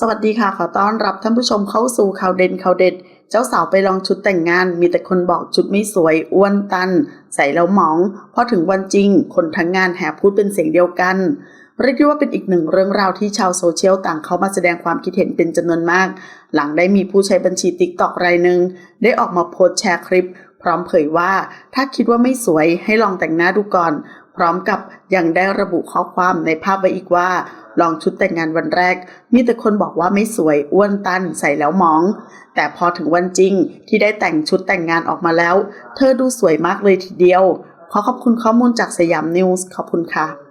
สวัสดีค่ะ ขอต้อนรับท่านผู้ชมเข้าสู่ข่าวเด่นข่าวเด็ด เจ้าสาวไปลองชุดแต่งงาน มีแต่คนบอกชุดไม่สวยอ้วนตัน ใส่แล้วหมอง พอถึงวันจริง คนทั้งงานแห่พูดเป็นเสียงเดียวกันเรียกได้ว่าเป็นอีกหนึ่งเรื่องราวที่ชาวโซเชียลต่างเข้ามาแสดงความคิดเห็นเป็นจำนวนมาก หลังได้มีผู้ใช้บัญชีติ๊กตอกรายหนึ่งได้ออกมาโพสต์แชร์คลิป พร้อมเผยว่า ถ้าคิดว่าไม่สวยให้ลองแต่งหน้าดูก่อน พร้อมกับยังได้ระบุข้อความในภาพไว้อีกว่า ลองชุดแต่งงานวันแรก มีแต่คนบอกว่าไม่สวยอ้วนตันใส่แล้วมอง แต่พอถึงวันจริงที่ได้แต่งชุดแต่งงานออกมาแล้ว เธอดูสวยมากเลยทีเดียว ขอขอบคุณข้อมูลจากสยามนิวส์ขอบคุณค่ะ